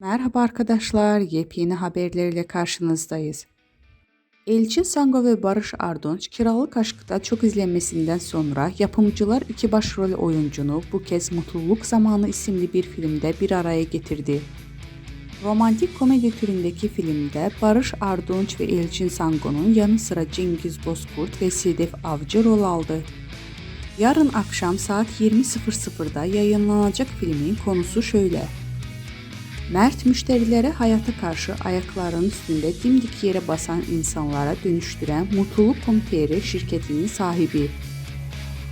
Merhaba arkadaşlar, yepyeni haberlerle karşınızdayız. Elçin Sango ve Barış Arduç Kiralık Aşk'ta çok izlenmesinden sonra yapımcılar iki başrol oyuncunu bu kez Mutluluk Zamanı isimli bir filmde bir araya getirdi. Romantik komedi türündeki filmde Barış Arduç ve Elçin Sango'nun yanı sıra Cengiz Bozkurt ve Sedef Avcı rol aldı. Yarın akşam saat 20.00'da yayınlanacak filmin konusu şöyle. Mert müşterilere hayata karşı ayaklarının üstünde dimdik yere basan insanlara dönüştüren Mutluluk.com.tr şirketinin sahibi.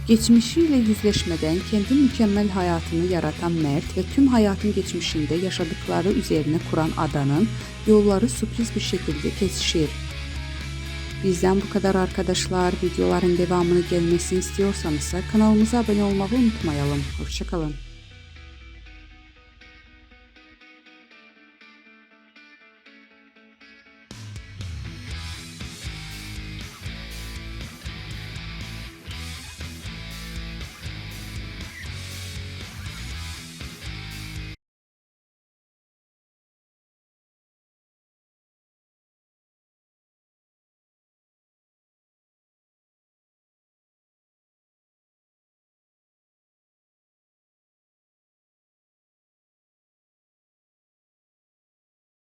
Geçmişiyle yüzleşmeden kendi mükemmel hayatını yaratan Mert ve tüm hayatın geçmişinde yaşadıkları üzerine kuran adanın yolları sürpriz bir şekilde kesişir. Bizden bu kadar arkadaşlar. Videoların devamını gelmesini istiyorsanız kanalımıza abone olmayı unutmayalım. Hoşçakalın.